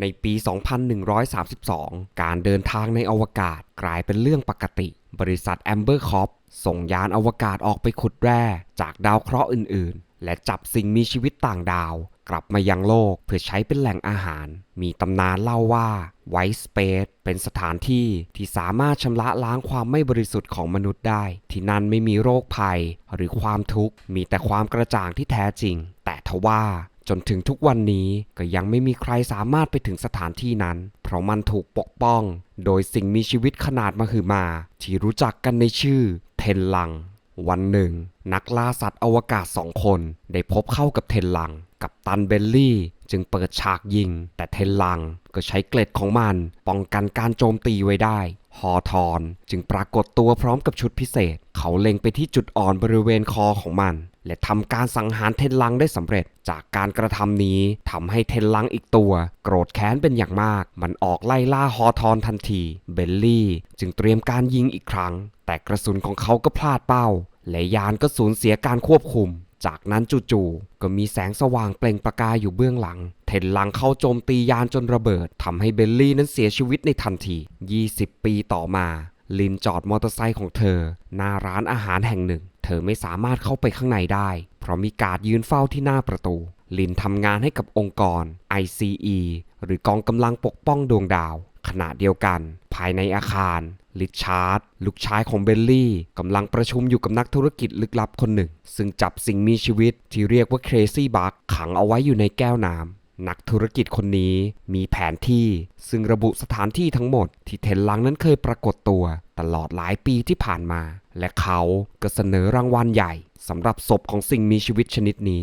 ในปี 2132 การเดินทางในอวกาศกลายเป็นเรื่องปกติ บริษัทแอมเบอร์คอปส่งยานอวกาศออกไปขุดแร่จากดาวเคราะห์อื่น ๆ และจับสิ่งมีชีวิตต่างดาว กลับมายังโลกเพื่อใช้เป็นแหล่งอาหาร มีตำนานเล่าว่าไวท์สเปซเป็นสถานที่ที่สามารถชำระล้างความไม่บริสุทธิ์ของมนุษย์ได้ ที่นั่นไม่มีโรคภัย หรือความทุกข์ มีแต่ความกระจ่างที่แท้จริง แต่ทว่า จนถึงทุกวันนี้ก็ยังไม่มีใครสามารถไปถึงสถานที่นั้น เพราะมันถูกปกป้อง โดยสิ่งมีชีวิตขนาดมหึมา ที่รู้จักกันในชื่อ เทนลัง วันหนึ่ง นักล่าสัตว์อวกาศสองคน ได้พบเข้ากับเทนลัง กับตันเบลลี่ จึงเปิดฉากยิง แต่เทนลังก็ใช้เกล็ดของมัน ป้องกันการโจมตีไว้ได้ฮอทอนจึงปรากฏตัวพร้อมกับชุดพิเศษ เขาเล็งไปที่จุดอ่อนบริเวณคอของมัน และทำการสังหารเทนลังได้สำเร็จ จากการกระทำนี้ทำให้เทนลังอีกตัว โกรธแค้นเป็นอย่างมาก มันออกไล่ล่าฮอทอนทันที เบลลี่จึงเตรียมการยิงอีกครั้ง แต่กระสุนของเขาก็พลาดเป้า และยานก็สูญเสียการควบคุม จากนั้นจู่ๆก็มีแสงสว่างเปล่งประกายอยู่เบื้องหลัง เทนลังเข้าโจมตียานจนระเบิดทำให้เบลลี่นั้นเสียชีวิตในทันที 20 ปีต่อมาลินจอดมอเตอร์ไซค์ของเธอ หน้าร้านอาหารแห่งหนึ่ง เธอไม่สามารถเข้าไปข้างในได้ เพราะมีการดยืนเฝ้าที่หน้าประตู ลินทำงานให้กับองค์กร ICE หรือกองกำลังปกป้องดวงดาว ขณะเดียวกัน ภายในอาคาร ลิชาร์ดลูกชายของเบลลี่กำลังประชุมอยู่กับนักธุรกิจลึกลับคนหนึ่ง ซึ่งจับสิ่งมีชีวิตที่เรียกว่าเครซี่บักขังเอาไว้อยู่ในแก้วน้ำ นักธุรกิจคนนี้มีแผนที่ซึ่งระบุสถานที่ทั้งหมดที่เทนลังนั้นเคยปรากฏตัวตลอดหลายปีที่ผ่านมา และเขาก็เสนอรางวัลใหญ่สำหรับศพของสิ่งมีชีวิตชนิดนี้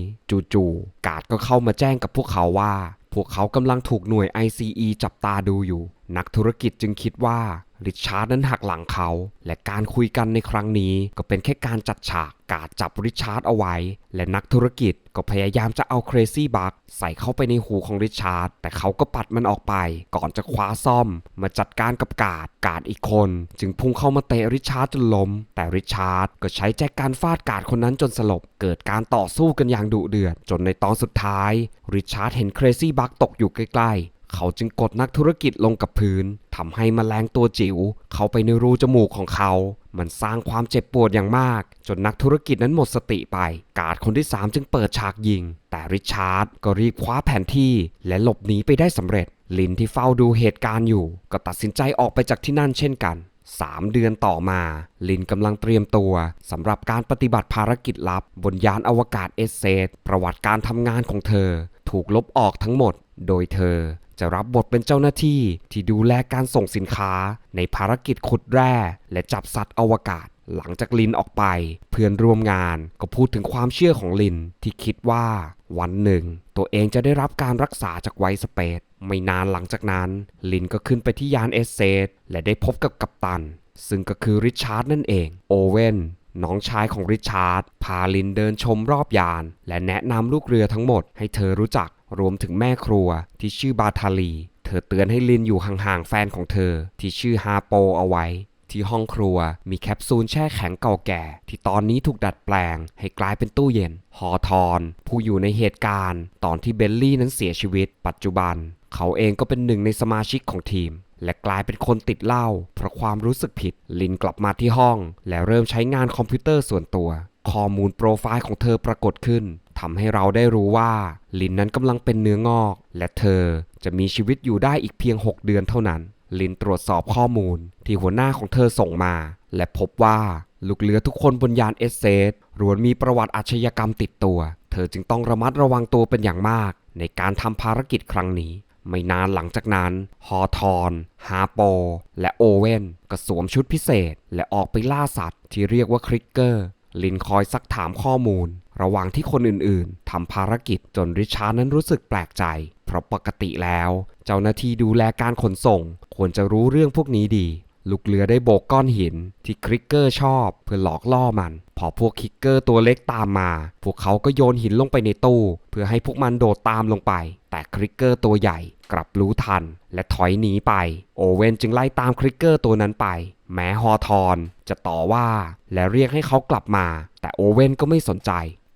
จู่ๆกาดก็เข้ามาแจ้งกับพวกเขาว่า พวกเขากำลังถูกหน่วย ICE จับตาดูอยู่ นักธุรกิจจึงคิดว่าริชาร์ดนั้นหักหลังเขา และการคุยกันในครั้งนี้ก็เป็นแค่การจัดฉากการจับริชาร์ดเอาไว้ และนักธุรกิจก็พยายามจะเอาเครซี่บักใส่เข้าไปในหูของริชาร์ดแต่เขาก็ปัดมันออกไป ก่อนจะคว้าซ่อม มาจัดการกับกาดกาดอีกคน จึงพุ่งเข้ามาเตะริชาร์ดจนล้ม แต่ริชาร์ดก็ใช้แจการฟาดกาดคนนั้นจนสลบ เกิดการต่อสู้กันอย่างดุเดือด จนในตอนสุดท้ายริชาร์ดเห็นเครซี่บักตกอยู่ใกล้ เขาจึงกดนักธุรกิจลงกับพื้นทำให้มแมลงตัวจิ๋วเข้าไปในรูจมูกของเขา มันสร้างความเจ็บปวดอย่างมาก จนนักธุรกิจนั้นหมดสติไป กาดคนที่ 3 จึงเปิดฉากยิง แต่ริชาร์ดก็รีบคว้าแผนที่และหลบหนีไปได้สำเร็จ ลินที่เฝ้าดูเหตุการณ์อยู่ ก็ตัดสินใจออกไปจากที่นั่นเช่นกัน3เดือนต่อมา ลินกำลังเตรียมตัวสำหรับการปฏิบัติภารกิจลับบนยานอวกาศเอสเซดประวัติการทำงานของเธอ ถูกลบออกทั้งหมด โดยเธอ จะรับบทเป็นเจ้าหน้าที่ที่ดูแลการส่งสินค้า ในภารกิจขุดแร่และจับสัตว์อวกาศ หลังจากลินออกไป เพื่อนร่วมงานก็พูดถึงความเชื่อของลินที่คิดว่า วันหนึ่ง ตัวเองจะได้รับการรักษาจากไวสเปซไม่นานหลังจากนั้น ลินก็ขึ้นไปที่ยานเอสเซดและได้พบกับกัปตัน ซึ่งก็คือริชาร์ดนั่นเอง โอเวนน้องชายของริชาร์ดพาลินเดินชมรอบยาน และแนะนำลูกเรือทั้งหมดให้เธอรู้จัก รวมถึงแม่ครัวที่ชื่อบาทาลี เธอเตือนให้ลินอยู่ห่างๆแฟนของเธอ ที่ชื่อฮาโปเอาไว้ ที่ห้องครัวมีแคปซูลแช่แข็งเก่าแก่ ที่ตอนนี้ถูกดัดแปลง ให้กลายเป็นตู้เย็นฮอทอน ผู้อยู่ในเหตุการณ์ ตอนที่เบลลี่นั้นเสียชีวิต ปัจจุบัน เขาเองก็เป็นหนึ่งในสมาชิกของทีมและกลายเป็นคนติดเหล้าเพราะความรู้สึกผิด ลินกลับมาที่ห้อง และเริ่มใช้งานคอมพิวเตอร์ส่วนตัว ข้อมูลโปรไฟล์ของเธอปรากฏขึ้น ทำให้เราได้รู้ว่าลินนั้นกำลังเป็นเนื้องอก และเธอจะมีชีวิตอยู่ได้อีกเพียง 6 เดือนเท่านั้น ลินตรวจสอบข้อมูลที่หัวหน้าของเธอส่งมา และพบว่าลูกเรือทุกคนบนยานเอสเซดรวนมีประวัติอาชญากรรมติดตัว เธอจึงต้องระมัดระวังตัวเป็นอย่างมาก ในการทำภารกิจครั้งนี้ ไม่นานหลังจากนั้น ฮอทอนฮาโป และโอเวนก็สวมชุดพิเศษ และออกไปล่าสัตว์ที่เรียกว่าคริกเกอร์ลินคอยซักถามข้อมูล ระหว่างที่คนอื่นๆทำภารกิจจนริชาร์ดนั้นรู้สึกแปลกใจ เพราะปกติแล้ว เจ้าหน้าที่ดูแลการขนส่ง ควรจะรู้เรื่องพวกนี้ดี ลูกเรือได้โบกก้อนหิน ที่คริกเกอร์ชอบเพื่อหลอกล่อมัน พอพวกคริกเกอร์ตัวเล็กตามมา พวกเขาก็โยนหินลงไปในตู้ เพื่อให้พวกมันโดดตามลงไป แต่คริกเกอร์ตัวใหญ่กลับรู้ทัน และถอยหนีไป โอเวนจึงไล่ตามคริกเกอร์ตัวนั้นไป แม้ฮอทอนจะต่อว่า และเรียกให้เขากลับมา แต่โอเวนก็ไม่สนใจ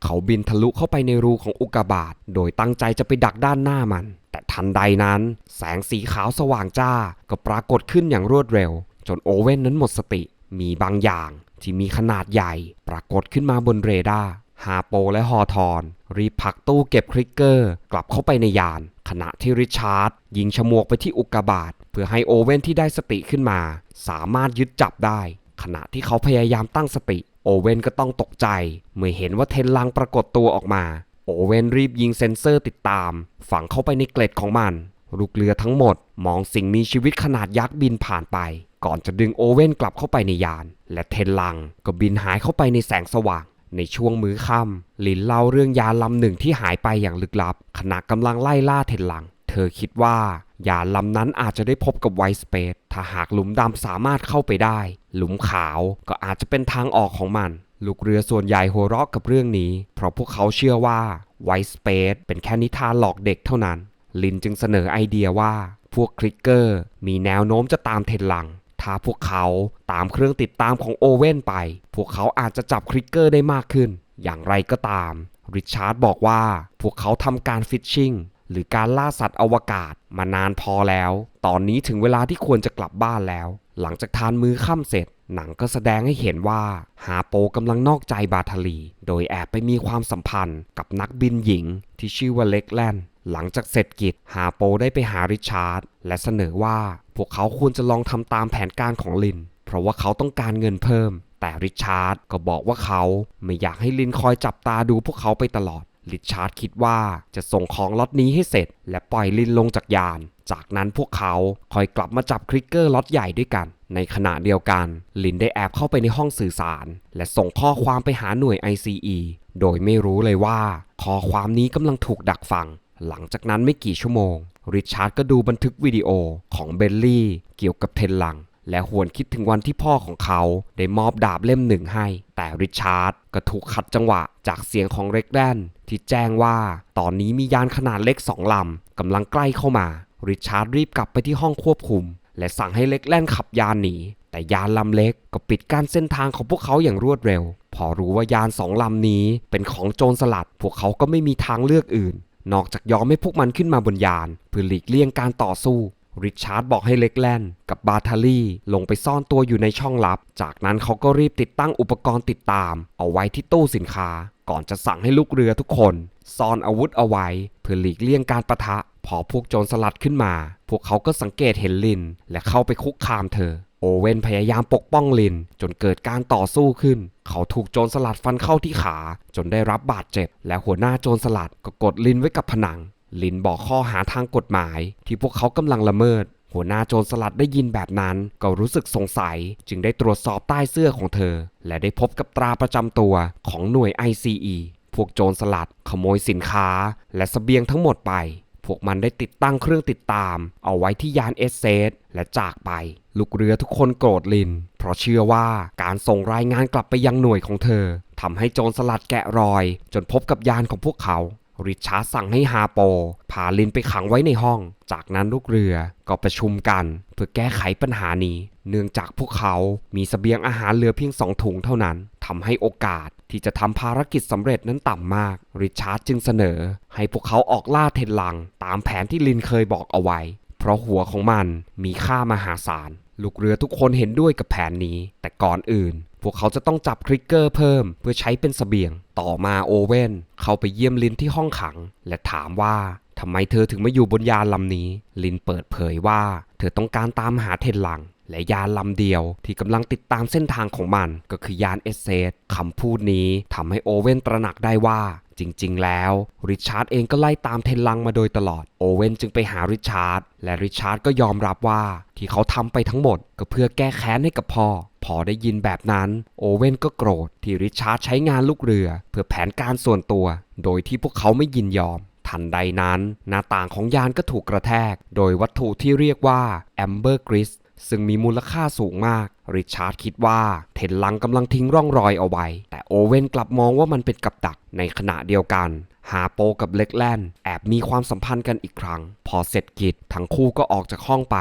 เขาบินทะลุเข้าไปในรูของอุกกาบาตโดยตั้งใจจะไปดักด้านหน้ามัน แต่ทันใดนั้น แสงสีขาวสว่างจ้าก็ปรากฏขึ้นอย่างรวดเร็ว จนโอเว่นนั้นหมดสติ มีบางอย่างที่มีขนาดใหญ่ ปรากฏขึ้นมาบนเรดาร์ฮาโปและฮอทอน รีบผลักตู้เก็บคลิกเกอร์ กลับเข้าไปในยาน ขณะที่ริชาร์ด ยิงฉมวกไปที่อุกกาบาตเพื่อให้โอเว่นที่ได้สติขึ้นมา สามารถยึดจับได้ ขณะที่เขาพยายามตั้งสติ โอเว่นก็ต้องตกใจ เมื่อเห็นว่าเทนลังปรากฏตัวออกมา โอเว่นรีบยิงเซ็นเซอร์ติดตาม ฝังเข้าไปในเกล็ดของมัน ลูกเรือทั้งหมด มองสิ่งมีชีวิตขนาดยักษ์บินผ่านไป ก่อนจะดึงโอเว่นกลับเข้าไปในยาน และเทนลังก็บินหายเข้าไปในแสงสว่าง ในช่วงมื้อค่ำลินเล่าเรื่องยานลำหนึ่งที่หายไปอย่างลึกลับขณะกำลังไล่ล่าเทนลัง ธอคิดว่า ยานลำนั้นอาจจะได้พบกับไวสเปซถ้าหากหลุมดำสามารถเข้าไปได้ หลุมขาวก็อาจจะเป็นทางออกของมัน ลูกเรือส่วนใหญ่หัวเราะกับเรื่องนี้ เพราะพวกเขาเชื่อว่าไวสเปซเป็นแค่นิทานหลอกเด็กเท่านั้น ลินจึงเสนอไอเดียว่า พวกคลิกเกอร์ มีแนวโน้มจะตามเทนลัง ถ้าพวกเขาตามเครื่องติดตามของโอเว่นไป พวกเขาอาจจะจับคลิกเกอร์ได้มากขึ้น อย่างไรก็ตาม ริชาร์ดบอกว่าพวกเขาทำการฟิชชิง หรือการล่าสัตว์อวกาศมานานพอแล้ว ตอนนี้ถึงเวลาที่ควรจะกลับบ้านแล้ว หลังจากทานมื้อค่ำเสร็จ หนังก็แสดงให้เห็นว่า ฮาโปกำลังนอกใจบาทาลี โดยแอบไปมีความสัมพันธ์กับนักบินหญิงที่ชื่อว่าเล็กแลนด์หลังจากเสร็จกิจฮาโปได้ไปหาริชาร์ดและเสนอว่าพวกเขาควรจะลองทำตามแผนการของลิน เพราะว่าเขาต้องการเงินเพิ่ม แต่ริชาร์ดก็บอกว่าเขาไม่อยากให้ลินคอยจับตาดูพวกเขาไปตลอด ริชาร์ดคิดว่าจะส่งของล็อตนี้ให้เสร็จ และปล่อยลินลงจากยาน จากนั้นพวกเขาคอยกลับมาจับคลิกเกอร์ล็อตใหญ่ด้วยกัน ในขณะเดียวกัน ลินได้แอบเข้าไปในห้องสื่อสาร และส่งข้อความไปหาหน่วย ICE โดยไม่รู้เลยว่าข้อความนี้กำลังถูกดักฟัง หลังจากนั้นไม่กี่ชั่วโมงริชาร์ดก็ดูบันทึกวิดีโอของเบลลี่เกี่ยวกับเทนลัง และหวนคิดถึงวันที่พ่อของเขาได้มอบดาบเล่มหนึ่งให้ แต่ริชาร์ดก็ถูกขัดจังหวะจากเสียงของเร็กแดนที่แจ้งว่าตอนนี้มียานขนาดเล็กสองลำกำลังใกล้เข้ามา ริชาร์ดรีบกลับไปที่ห้องควบคุม และสั่งให้เล็กแล่นขับยานหนี แต่ยานลำเล็กก็ปิดกั้นเส้นทางของพวกเขาอย่างรวดเร็ว พอรู้ว่ายานสองลำนี้เป็นของโจรสลัด พวกเขาก็ไม่มีทางเลือกอื่น นอกจากยอมให้พวกมันขึ้นมาบนยาน เพื่อหลีกเลี่ยงการต่อสู้ ริชาร์ดบอกให้เล็กแลนกับบาทาลี่ลงไปซ่อนตัวอยู่ในช่องลับ จากนั้นเขาก็รีบติดตั้งอุปกรณ์ติดตาม เอาไว้ที่ตู้สินค้า ก่อนจะสั่งให้ลูกเรือทุกคน ซ่อนอาวุธเอาไว้ เพื่อหลีกเลี่ยงการประทะ พอพวกโจรสลัดขึ้นมา พวกเขาก็สังเกตเห็นลิน และเข้าไปคุกคามเธอ โอเว่นพยายามปกป้องลิน จนเกิดการต่อสู้ขึ้น เขาถูกโจรสลัดฟันเข้าที่ขา จนได้รับบาดเจ็บ และหัวหน้าโจรสลัดก็กดลินไว้กับผนัง ลินบอกข้อหาทางกฎหมายที่พวกเขากำลังละเมิด หัวหน้าโจรสลัดได้ยินแบบนั้น ก็รู้สึกสงสัย จึงได้ตรวจสอบใต้เสื้อของเธอ และได้พบกับตราประจำตัวของหน่วย ICE พวกโจรสลัดขโมยสินค้า และสเสบียงทั้งหมดไป พวกมันได้ติดตั้งเครื่องติดตาม เอาไว้ที่ยานเอสเซสและจากไป ลูกเรือทุกคนโกรธลิน เพราะเชื่อว่าการส่งรายงานกลับไปยังหน่วยของเธอทำให้โจรสลัดแกะรอย จนพบกับยานของพวกเขา ริชาร์ดสั่งให้ฮาโปพาลินไปขังไว้ในห้อง จากนั้นลูกเรือก็ประชุมกัน เพื่อแก้ไขปัญหานี้ เนื่องจากพวกเขามีสเสบียงอาหารเหลือเพียงสองถุงเท่านั้นทำให้โอกาสที่จะทำภารกิจสำเร็จนั้นต่ำมาก ริชาร์ดจึงเสนอ ให้พวกเขาออกล่าเทนลัง ตามแผนที่ลินเคยบอกเอาไว้ เพราะหัวของมันมีค่ามหาศาล ลูกเรือทุกคนเห็นด้วยกับแผนนี้ แต่ก่อนอื่น พวกเขาจะต้องจับคริกเกอร์เพิ่มเพื่อใช้เป็นสเสบียง ต่อมาโอเว่นเข้าไปเยี่ยมลินที่ห้องขัง และถามว่าทำไมเธอถึงมาอยู่บนยานลำนี้ ลินเปิดเผยว่า เธอต้องการตามหาเทนลัง และยานลำเดียวที่กำลังติดตามเส้นทางของมัน ก็คือยานเอสเซสคำพูดนี้ทำให้โอเว่นตระหนักได้ว่า จริง ๆ แล้ว ริชาร์ดเองก็ไล่ตามเทนลังมาโดยตลอด โอเว่นจึงไปหาริชาร์ด และริชาร์ดก็ยอมรับว่าที่เขาทำไปทั้งหมดก็เพื่อแก้แค้นให้กับพ่อ พอได้ยินแบบนั้น โอเว่นก็โกรธที่ริชาร์ดใช้งานลูกเรือ เพื่อแผนการส่วนตัว โดยที่พวกเขาไม่ยินยอมทันใดนั้น หน้าต่างของยานก็ถูกกระแทก โดยวัตถุที่เรียกว่าแอมเบอร์กริส ซึ่งมีมูลค่าสูงมาก ริชาร์ดคิดว่าเทนลังกำลังทิ้งร่องรอยเอาไว้ แต่โอเว่นกลับมองว่ามันเป็นกับดัก ในขณะเดียวกัน ฮาโปกับเล็กแลนแอบมีความสัมพันธ์กันอีกครั้ง พอเสร็จกิจทั้งคู่ก็ออกจากห้องไป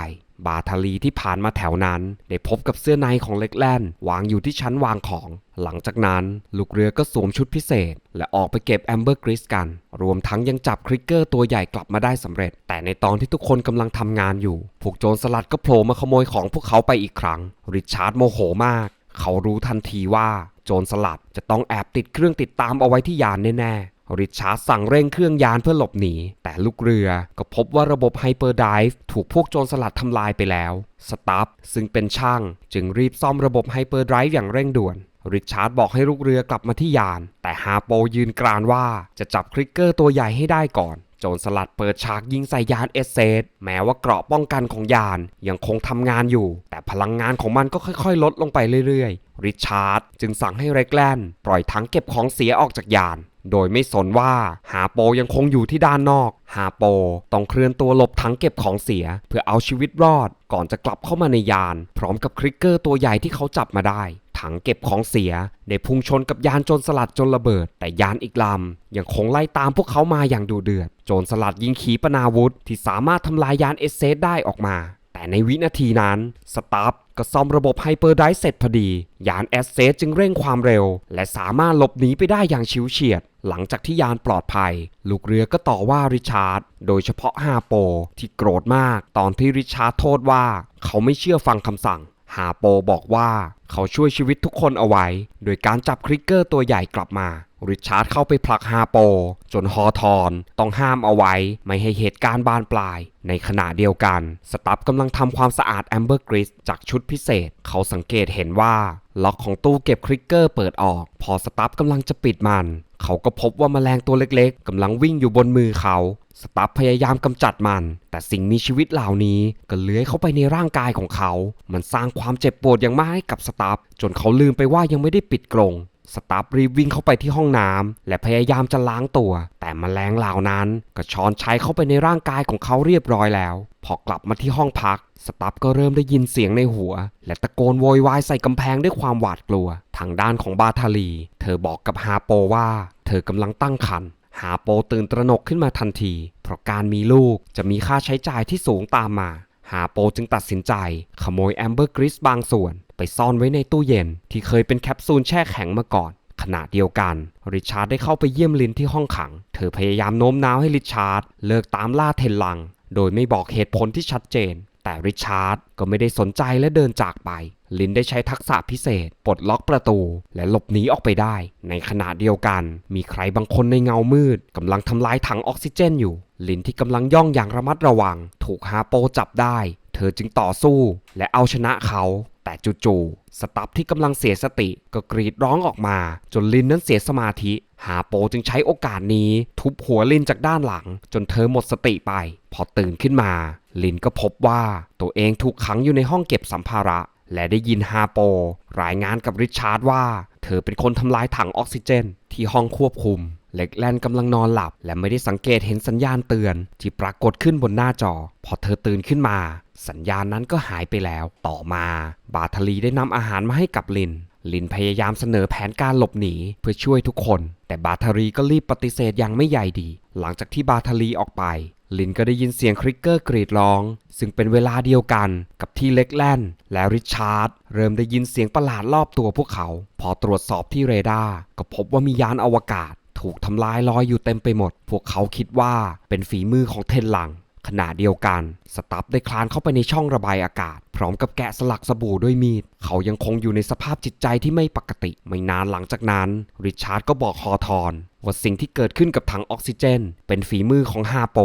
บาทาลีที่ผ่านมาแถวนั้น ได้พบกับเสื้อในของเล็กแลนวางอยู่ที่ชั้นวางของ หลังจากนั้น ลูกเรือก็สวมชุดพิเศษ และออกไปเก็บแอมเบอร์กริสกัน รวมทั้งยังจับคริกเกอร์ตัวใหญ่กลับมาได้สำเร็จ แต่ในตอนที่ทุกคนกำลังทำงานอยู่ พวกโจรสลัดก็โผล่มาขโมยของพวกเขาไปอีกครั้ง ริชาร์ดโมโหมาก เขารู้ทันทีว่า โจรสลัดจะต้องแอบติดเครื่องติดตามเอาไว้ที่ยานแน่ๆ ริชาร์ดสั่งเร่งเครื่องยานเพื่อหลบหนี แต่ลูกเรือก็พบว่าระบบไฮเปอร์ไดฟ์ถูกพวกโจรสลัดทำลายไปแล้ว สตัฟซึ่งเป็นช่าง จึงรีบซ่อมระบบไฮเปอร์ไดฟ์อย่างเร่งด่วน ริชาร์ดบอกให้ลูกเรือกลับมาที่ยาน แต่ฮาโปยืนกรานว่าจะจับคริกเกอร์ตัวใหญ่ให้ได้ก่อนโจรสลัดเปิดฉากยิงใส่ยานเอสเซสแม้ว่าเกราะป้องกันของยานยังคงทำงานอยู่ แต่พลังงานของมันก็ค่อยๆ ลดลงไปเรื่อยๆ ริชาร์ดจึงสั่งให้เรกแลนปล่อยถังเก็บของเสียออกจากยาน โดยไม่สนว่าฮาโปยังคงอยู่ที่ด้านนอกฮาโปต้องเคลื่อนตัวหลบถังเก็บของเสีย เพื่อเอาชีวิตรอด ก่อนจะกลับเข้ามาในยาน พร้อมกับคริกเกอร์ตัวใหญ่ที่เขาจับมาได้ ถังเก็บของเสีย ได้พุ่งชนกับยานโจรสลัดจนระเบิด แต่ยานอีกลำยังคงไล่ตามพวกเขามาอย่างดูเดือด โจรสลัดยิงขีปนาวุธที่สามารถทำลายยานเอสเซสได้ออกมา แต่ในวินาทีนั้นสตาฟ ก็ซ่อมระบบไฮเปอร์ไดร์เสร็จพอดี ยานเอสเซสจึงเร่งความเร็ว และสามารถหลบหนีไปได้อย่างชิวเฉียด หลังจากที่ยานปลอดภัย ลูกเรือก็ต่อว่าริชาร์ด โดยเฉพาะฮาโป ที่โกรธมาก ตอนที่ริชาร์ดโทษว่า เขาไม่เชื่อฟังคำสั่งฮาโปบอกว่าเขาช่วยชีวิตทุกคนเอาไว้ โดยการจับคริกเกอร์ตัวใหญ่กลับมา ริชาร์ดเข้าไปผลักฮาโป จนฮอทอนต้องห้ามเอาไว้ไม่ให้เหตุการณ์บานปลาย ในขณะเดียวกัน สตัฟกำลังทำความสะอาดแอมเบอร์กริสจากชุดพิเศษ เขาสังเกตเห็นว่า ล็อกของตู้เก็บคริกเกอร์เปิดออก พอสตัฟกำลังจะปิดมัน เขาก็พบว่าแมลงตัวเล็กๆกำลังวิ่งอยู่บนมือเขาสตัฟพยายามกำจัดมัน แต่สิ่งมีชีวิตเหล่านี้ก็เลื้อยเข้าไปในร่างกายของเขา มันสร้างความเจ็บปวดอย่างมากให้กับสตัฟจนเขาลืมไปว่ายังไม่ได้ปิดกรง สตัฟรีบวิ่งเข้าไปที่ห้องน้ำและพยายามจะล้างตัว แต่แมลงเหล่านั้นก็ช้อนชัยเข้าไปในร่างกายของเขาเรียบร้อยแล้ว พอกลับมาที่ห้องพัก สตัฟก็เริ่มได้ยินเสียงในหัว และตะโกนโวยวายใส่กำแพงด้วยความหวาดกลัว ทางด้านของบาทาลี เธอบอกกับฮาโปว่า เธอกำลังตั้งครรภ์ฮาโปตื่นตระหนกขึ้นมาทันที เพราะการมีลูกจะมีค่าใช้จ่ายที่สูงตามมาฮาโปจึงตัดสินใจ ขโมยแอมเบอร์กริสบางส่วน ไปซ่อนไว้ในตู้เย็นที่เคยเป็นแคปซูลแช่แข็งมาก่อน ขณะเดียวกันริชาร์ดได้เข้าไปเยี่ยมลินที่ห้องขัง เธอพยายามโน้มน้าวให้ริชาร์ดเลิกตามล่าเทนลัง โดยไม่บอกเหตุผลที่ชัดเจน แต่ริชาร์ดก็ไม่ได้สนใจและเดินจากไป ลินได้ใช้ทักษะพิเศษ ปลดล็อกประตู และหลบหนีออกไปได้ ในขณะเดียวกัน มีใครบางคนในเงามืดกำลังทำลายถังออกซิเจนอยู่ลินที่กำลังย่องอย่างระมัดระวัง ถูกฮาโปจับได้ เธอจึงต่อสู้และเอาชนะเขา แต่จู่ๆสตัฟที่กำลังเสียสติก็กรีดร้องออกมา จนลินนั้นเสียสมาธิฮาโปจึงใช้โอกาสนี้ ทุบหัวลินจากด้านหลัง จนเธอหมดสติไป พอตื่นขึ้นมา ลินก็พบว่าตัวเองถูกขังอยู่ในห้องเก็บสัมภาระ และได้ยินฮาโป รายงานกับริชาร์ดว่า เธอเป็นคนทำลายถังออกซิเจน ที่ห้องควบคุมเล็กแลนกำลังนอนหลับ และไม่ได้สังเกตเห็นสัญญาณเตือน ที่ปรากฏขึ้นบนหน้าจอ พอเธอตื่นขึ้นมา สัญญาณนั้นก็หายไปแล้ว ต่อมาบาทลีได้นำอาหารมาให้กับลิน ลินพยายามเสนอแผนการหลบหนีเพื่อช่วยทุกคน แต่บาทารีก็รีบปฏิเสธอย่างไม่ใยดี หลังจากที่บาทารีออกไป ลินก็ได้ยินเสียงคริกเกอร์กรีดร้อง ซึ่งเป็นเวลาเดียวกันกับที่เล็กแลนและริชาร์ดเริ่มได้ยินเสียงประหลาดรอบตัวพวกเขา พอตรวจสอบที่เรดาร์ก็พบว่ามียานอวกาศ ถูกทำลายลอยอยู่เต็มไปหมด พวกเขาคิดว่าเป็นฝีมือของเทนหลัง ขณะเดียวกัน สตัฟได้คลานเข้าไปในช่องระบายอากาศ พร้อมกับแกะสลักสบู่ด้วยมีด เขายังคงอยู่ในสภาพจิตใจที่ไม่ปกติ ไม่นานหลังจากนั้น ริชาร์ดก็บอกฮอทอนว่าสิ่งที่เกิดขึ้นกับถังออกซิเจน เป็นฝีมือของฮาโป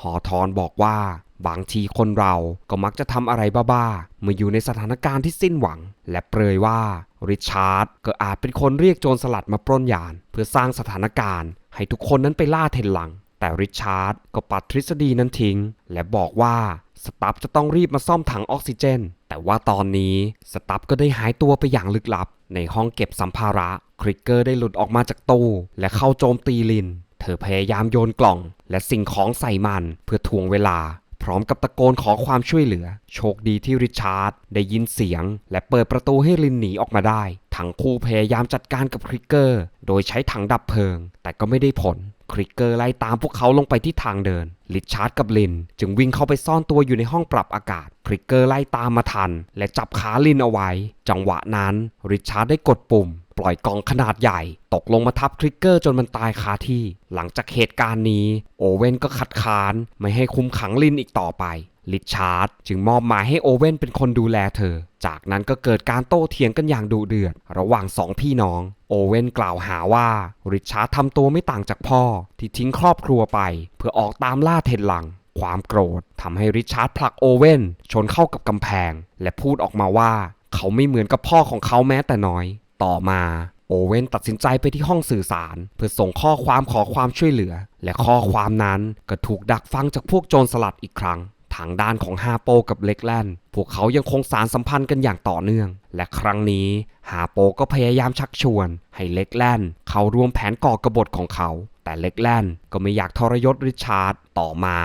ฮอทอนบอกว่าบางทีคนเราก็มักจะทำอะไรบ้าๆ เมื่ออยู่ในสถานการณ์ที่สิ้นหวัง และเปรยว่าริชาร์ดก็อาจเป็นคนเรียกโจรสลัดมาปล้นยาน เพื่อสร้างสถานการณ์ ให้ทุกคนนั้นไปล่าเทนหลัง แต่ริชาร์ดก็ปัดทฤษฎีนั้นทิ้ง และบอกว่าสตัฟจะต้องรีบมาซ่อมถังออกซิเจน แต่ว่าตอนนี้สตัฟก็ได้หายตัวไปอย่างลึกลับ ในห้องเก็บสัมภาระคริกเกอร์ได้หลุดออกมาจากตู้ และเข้าโจมตีลิน เธอพยายามโยนกล่อง และสิ่งของใส่มันเพื่อทวงเวลา พร้อมกับตะโกนขอความช่วยเหลือ โชคดีที่ริชาร์ดได้ยินเสียง และเปิดประตูให้ลินหนีออกมาได้ ทั้งคู่พยายามจัดการกับคริกเกอร์ โดยใช้ถังดับเพลิง แต่ก็ไม่ได้ผล คริกเกอร์ไล่ตามพวกเขาลงไปที่ทางเดิน ลิชาร์ดกับลิน จึงวิ่งเข้าไปซ่อนตัวอยู่ในห้องปรับอากาศ คริกเกอร์ไล่ตามมาทัน และจับขาลินเอาไว้ จังหวะนั้น ริชาร์ดได้กดปุ่ม ปล่อยกล่องขนาดใหญ่ ตกลงมาทับคริกเกอร์จนมันตายคาที่ หลังจากเหตุการณ์นี้ โอเว่นก็ขัดขานไม่ให้คุมขังลินอีกต่อไป ลิชาร์ดจึงมอบหมายให้โอเว่นเป็นคนดูแลเธอ จากนั้นก็เกิดการโต้เถียงกันอย่างดุเดือด ระหว่างสองพี่น้อง โอเว่นกล่าวหาว่าริชาร์ดทำตัวไม่ต่างจากพ่อ ที่ทิ้งครอบครัวไป เพื่อออกตามล่าเท็ดลังความโกรธทำให้ริชาร์ดผลักโอเว่นชนเข้ากับกำแพง และพูดออกมาว่า เขาไม่เหมือนกับพ่อของเขาแม้แต่น้อย ต่อมาโอเว่นตัดสินใจไปที่ห้องสื่อสาร เพื่อส่งข้อความขอความช่วยเหลือ และข้อความนั้นก็ถูกดักฟังจากพวกโจรสลัดอีกครั้ง ทางด้านของฮาโปกับเล็กแลนพวกเขายังคงสารสัมพันธ์กันอย่างต่อเนื่อง และครั้งนี้ฮาโปก็พยายามชักชวน ให้เล็กแลนเข้าร่วมแผนก่อกบฏของเขา แต่เล็กแลนก็ไม่อยากทรยศริชาร์ดต่อมา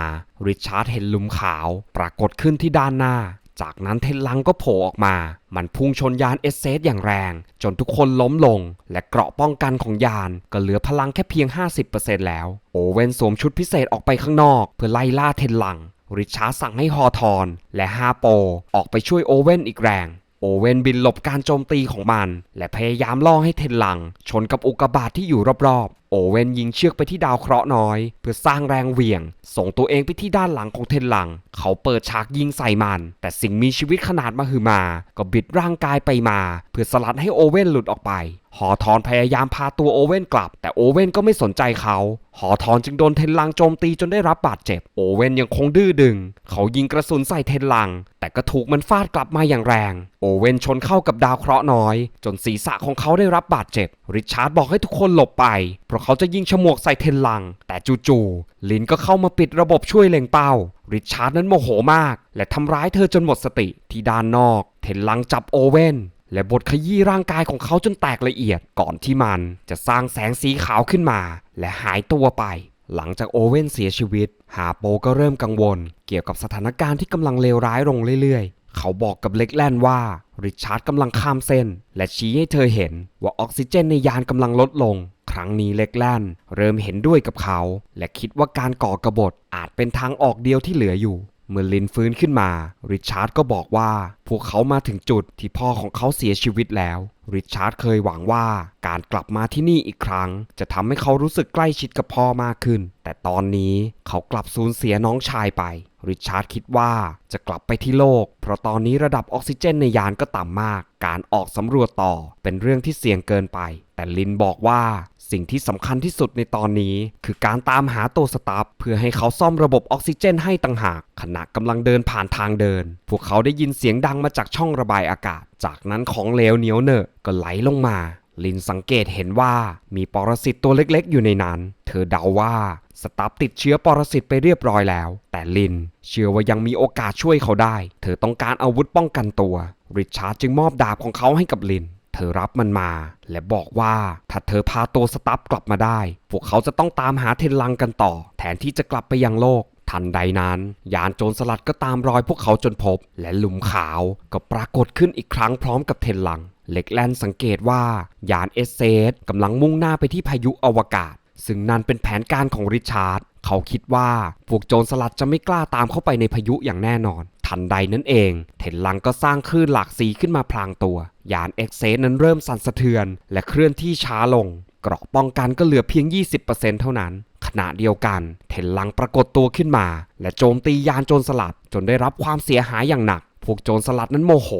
ริชาร์ดเห็นลุมขาว ปรากฏขึ้นที่ด้านหน้าจากนั้นเทนลังก็โผล่ออกมา มันพุ่งชนยานเอสเซอย่างแรง จนทุกคนล้มลง และเกราะป้องกันของยานก็เหลือพลังแค่เพียง 50%แล้ว โอเวนสวมชุดพิเศษออกไปข้างนอก เพื่อไล่ล่าเทนลัง ริชาร์ดสั่งให้ฮอทอน และฮาโป ออกไปช่วยโอเว่นอีกแรง โอเว่นบินหลบการโจมตีของมัน และพยายามล่อให้เทนลัง ชนกับอุกกาบาตทที่อยู่รอบ โอเวนยิงเชือกไปที่ดาวเคราะห์น้อย เพื่อสร้างแรงเหวี่ยง ส่งตัวเองไปที่ด้านหลังของเทนหลัง เขาเปิดฉากยิงใส่มัน แต่สิ่งมีชีวิตขนาดมหึมา ก็บิดร่างกายไปมา เพื่อสลัดให้โอเว่นหลุดออกไป หอทอนพยายามพาตัวโอเว่นกลับ แต่โอเว่นก็ไม่สนใจเขา หอทอนจึงโดนเทนลังโจมตีจนได้รับบาดเจ็บ โอเว่นยังคงดื้อดึง เขายิงกระสุนใส่เทนลัง แต่ก็ถูกมันฟาดกลับมาอย่างแรง โอเว่นชนเข้ากับดาวเคราะห์น้อย จนศีรษะของเขาได้รับบาดเจ็บ ริชาร์ดบอกให้ทุกคนหลบไป เพราะเขาจะยิงฉมวกใส่เทนลัง แต่จู่ๆลินก็เข้ามาปิดระบบช่วยเล็งเป้า ริชาร์ดนั้นโมโหมาก และทำร้ายเธอจนหมดสติที่ด้านนอก เทนลังจับโอเว่นและบดขยี้ร่างกายของเขาจนแตกละเอียดก่อนที่มันจะสร้างแสงสีขาวขึ้นมา และหายตัวไป หลังจากโอเว่นเสียชีวิตฮาโปก็เริ่มกังวล เกี่ยวกับสถานการณ์ที่กำลังเลวร้ายลงเรื่อยๆ เขาบอกกับเล็กแลนว่า ริชาร์ดกำลังข้ามเส้น และชี้ให้เธอเห็นว่าออกซิเจนในยานกำลังลดลง ครั้งนี้เล็กแลนเริ่มเห็นด้วยกับเขา และคิดว่าการก่อกระบฏอาจเป็นทางออกเดียวที่เหลืออยู่ เมื่อลินฟื้นขึ้นมา ริชาร์ดก็บอกว่า พวกเขามาถึงจุดที่พ่อของเขาเสียชีวิตแล้ว ริชาร์ดเคยหวังว่าการกลับมาที่นี่อีกครั้ง จะทำให้เขารู้สึกใกล้ชิดกับพ่อมากขึ้น แต่ตอนนี้เขากลับสูญเสียน้องชายไป ริชาร์ดคิดว่าจะกลับไปที่โลก เพราะตอนนี้ระดับออกซิเจนในยานก็ต่ำมาก การออกสำรวจต่อเป็นเรื่องที่เสี่ยงเกินไป แต่ลินบอกว่าสิ่งที่สำคัญที่สุดในตอนนี้ คือการตามหาตัวสตาฟเพื่อให้เขาซ่อมระบบออกซิเจนให้ต่างหาก ขณะกำลังเดินผ่านทางเดิน พวกเขาได้ยินเสียงดังมาจากช่องระบายอากาศ จากนั้นของเหลวเหนียวเนอะก็ไหลลงมา ลินสังเกตเห็นว่ามีปรสิตตัวเล็กๆ อยู่ในนั้น เธอเดาว่าสตาฟติดเชื้อปรสิตไปเรียบร้อยแล้ว แต่ลิน เชื่อว่ายังมีโอกาสช่วยเขาได้ เธอต้องการอาวุธป้องกันตัว ริชาร์ดจึงมอบดาบของเขาให้กับลิน ธอรับมันมา และบอกว่าถ้าเธอพาตัวสตัฟกลับมาได้ พวกเขาจะต้องตามหาเทนลังกันต่อ แทนที่จะกลับไปยังโลก ทันใดนั้น ยานโจรสลัดก็ตามรอยพวกเขาจนพบ และหลุมขาวก็ปรากฏขึ้นอีกครั้งพร้อมกับเทนลัง เล็กแลนสังเกตว่ายานเอสเซสกำลังมุ่งหน้าไปที่พายุอวกาศ ซึ่งนั่นเป็นแผนการของริชาร์ด เขาคิดว่าพวกโจรสลัดจะไม่กล้าตามเข้าไปในพายุอย่างแน่นอน ทันใดนั้นเองเทนลังก็สร้างคลื่นหลากสีขึ้นมาพลางตัวยานเอ็กเซนั้นเริ่มสั่นสะเทือน และเคลื่อนที่ช้าลง เกราะป้องกันก็เหลือเพียง 20%เท่านั้น ขณะเดียวกันเทนลังปรากฏตัวขึ้นมา และโจมตียานโจรสลัดจนได้รับความเสียหายอย่างหนักพวกโจรสลัดนั้นโมโห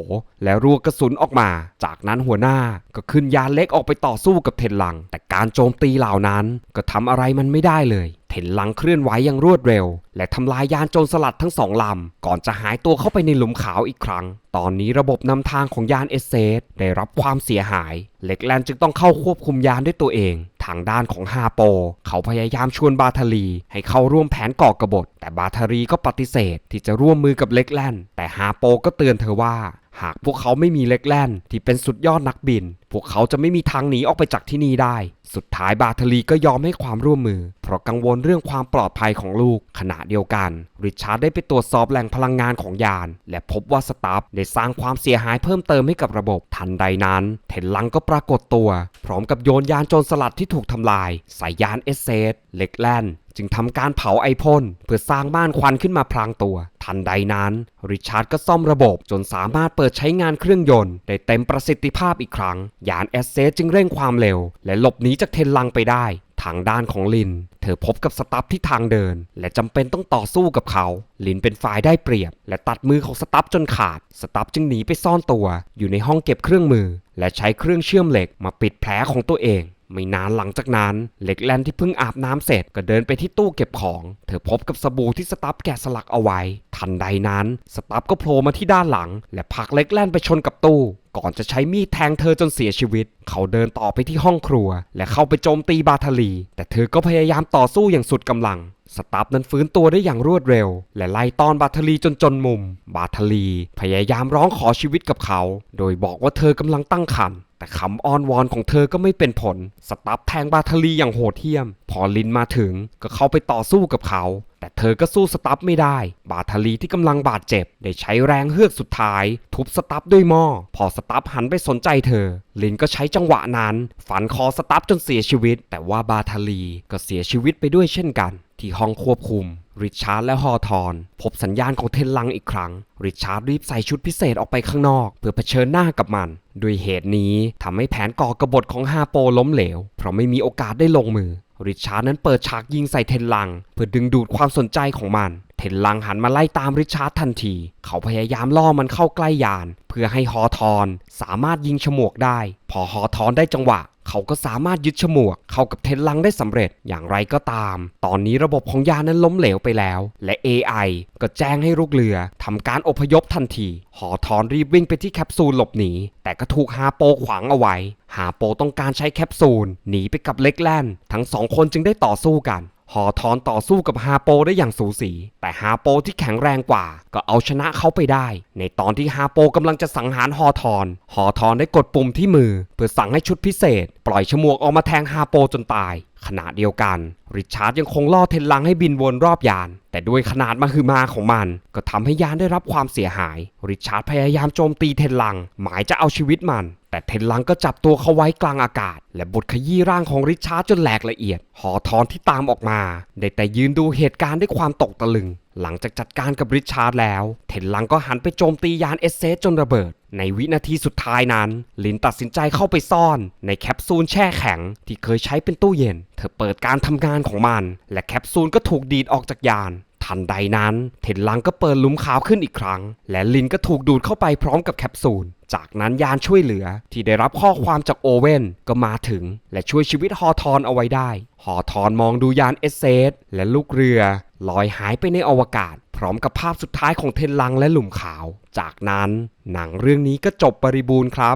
และรัวกระสุนออกมา จากนั้นหัวหน้าก็ขึ้นยานเล็กออกไปต่อสู้กับเทนลัง แต่การโจมตีเหล่านั้นก็ทำอะไรมันไม่ได้เลย เทนลังเคลื่อนไหวอย่างรวดเร็ว และทำลายยานโจรสลัดทั้งสองลำ ก่อนจะหายตัวเข้าไปในหลุมขาวอีกครั้ง ตอนนี้ระบบนำทางของยานเอสเซสได้รับความเสียหาย เล็กแลนจึงต้องเข้าควบคุมยานด้วยตัวเอง ทางด้านของฮาโป เขาพยายามชวนบาทารีให้เข้าร่วมแผนก่อกระบฏ แต่บาทารีก็ปฏิเสธที่จะร่วมมือกับเล็กแลนแต่ฮาโปก็เตือนเธอว่า หากพวกเขาไม่มีเล็กแลนที่เป็นสุดยอดนักบิน พวกเขาจะไม่มีทางหนีออกไปจากที่นี่ได้ สุดท้ายบาทลีก็ยอมให้ความร่วมมือ เพราะกังวลเรื่องความปลอดภัยของลูก ขณะเดียวกัน ริชาร์ดได้ไปตรวจสอบแหล่งพลังงานของยาน และพบว่าสตาฟได้สร้างความเสียหายเพิ่มเติมให้กับระบบ ทันใดนั้น เทนลังก็ปรากฏตัว พร้อมกับโยนยานโจรสลัดที่ถูกทำลาย ใส่ยานเอสเซสเล็กแลนจึงทำการเผาไอพ่นเพื่อสร้างม่านควันขึ้นมาพรางตัว ทันใดนั้น ริชาร์ดก็ซ่อมระบบจนสามารถเปิดใช้งานเครื่องยนต์ ได้เต็มประสิทธิภาพอีกครั้งยานเอสเซสจึงเร่งความเร็ว และหลบหนีจากเทนลังไปได้ ทางด้านของลิน เธอพบกับสตัฟที่ทางเดิน และจำเป็นต้องต่อสู้กับเขา ลินเป็นฝ่ายได้เปรียบ และตัดมือของสตัฟจนขาด สตัฟจึงหนีไปซ่อนตัว อยู่ในห้องเก็บเครื่องมือ และใช้เครื่องเชื่อมเหล็กมาปิดแผลของตัวเอง ไม่นานหลังจากนั้นเล็กแลนที่เพิ่งอาบน้ำเสร็จก็เดินไปที่ตู้เก็บของ เธอพบกับสบู่ที่สตัฟแกะสลักเอาไว้ ทันใดนั้นสตัฟก็โผล่มาที่ด้านหลัง และผลักเล็กแลนไปชนกับตู้ ก่อนจะใช้มีดแทงเธอจนเสียชีวิต เขาเดินต่อไปที่ห้องครัว และเข้าไปโจมตีบาทาลี แต่เธอก็พยายามต่อสู้อย่างสุดกำลังสตาฟนั้นฟื้นตัวได้อย่างรวดเร็ว และไล่ต้อนบาทาลีจนจนมุม บาทาลี พยายามร้องขอชีวิตกับเขา โดยบอกว่าเธอกำลังตั้งครรภ์ แต่คำอ้อนวอนของเธอก็ไม่เป็นผล สตัฟแทงบาทลีอย่างโหดเหี้ยม พอลินมาถึงก็เข้าไปต่อสู้กับเขา แต่เธอก็สู้สตัฟไม่ได้ บาทลีที่กำลังบาดเจ็บ ได้ใช้แรงเฮือกสุดท้าย ทุบสตัฟด้วยหม้อ พอสตัฟหันไปสนใจเธอ ลินก็ใช้จังหวะนั้น ฝันคอสตัฟจนเสียชีวิต แต่ว่าบาทลีก็เสียชีวิตไปด้วยเช่นกัน ที่ห้องควบคุม ริชาร์ดและฮอทอน พบสัญญาณของเทนลังอีกครั้ง ริชาร์ดรีบใส่ชุดพิเศษออกไปข้างนอก เพื่อเผชิญหน้ากับมัน ด้วยเหตุนี้ทำให้แผนก่อกบฏของฮาโปล้มเหลว เพราะไม่มีโอกาสได้ลงมือ ริชาร์ดนั้นเปิดฉากยิงใส่เทนลัง เพื่อดึงดูดความสนใจของมันเทนลังหันมาไล่ตามริชาร์ดทันที เขาพยายามล่อมันเข้าใกล้ยาน เพื่อให้ฮอทอนสามารถยิงฉมวกได้ พอฮอทอนได้จังหวะ เขาก็สามารถยึดฉมวกเข้ากับเทนลังได้สำเร็จอย่างไรก็ตาม ตอนนี้ระบบของยานนั้นล้มเหลวไปแล้ว และ AI ก็แจ้งให้ลูกเรือทำการอพยพทันที หอทอนรีบวิ่งไปที่แคปซูลหลบหนี แต่ก็ถูกฮาโปขวางเอาไว้ ฮาโปต้องการใช้แคปซูลหนีไปกับเล็กแลนทั้งสองคนจึงได้ต่อสู้กัน หอทอนต่อสู้กับฮาโปได้อย่างสูสี แต่ฮาโปที่แข็งแรงกว่า ก็เอาชนะเขาไปได้ ในตอนที่ฮาโปกำลังจะสังหารฮอทอนหอทอนได้กดปุ่มที่มือ เพื่อสั่งให้ชุดพิเศษ ปล่อยฉมวกออกมาแทงฮาโปจนตาย ขณะเดียวกัน ริชาร์ดยังคงล่อเทนลังให้บินวนรอบยาน แต่ด้วยขนาดมหึมาของมัน ก็ทำให้ยานได้รับความเสียหาย ริชาร์ดพยายามโจมตีเทนลัง หมายจะเอาชีวิตมัน แต่เทนลังก็จับตัวเขาไว้กลางอากาศ และบดขยี้ร่างของริชาร์ดจนแหลกละเอียด หอทอนที่ตามออกมา ได้แต่ยืนดูเหตุการณ์ด้วยความตกตะลึง หลังจากจัดการกับริชาร์ดแล้ว เทนลังก็หันไปโจมตียานเอสเซจนระเบิด ในวินาทีสุดท้ายนั้น ลินตัดสินใจเข้าไปซ่อน ในแคปซูลแช่แข็ง ที่เคยใช้เป็นตู้เย็น เธอเปิดการทำงานของมัน และแคปซูลก็ถูกดีดออกจากยานทันใดนั้น เทนลังก็เปิดลุมขาวขึ้นอีกครั้ง และลินก็ถูกดูดเข้าไปพร้อมกับแคปซูล จากนั้นยานช่วยเหลือที่ได้รับข้อความจากโอเว่นก็มาถึง และช่วยชีวิตฮอทอนเอาไว้ได้ ฮอทอนมองดูยานเอสเซสและลูกเรือ ลอยหายไปในอวกาศ พร้อมกับภาพสุดท้ายของเทนลังและหลุมขาว จากนั้นหนังเรื่องนี้ก็จบบริบูรณ์ครับ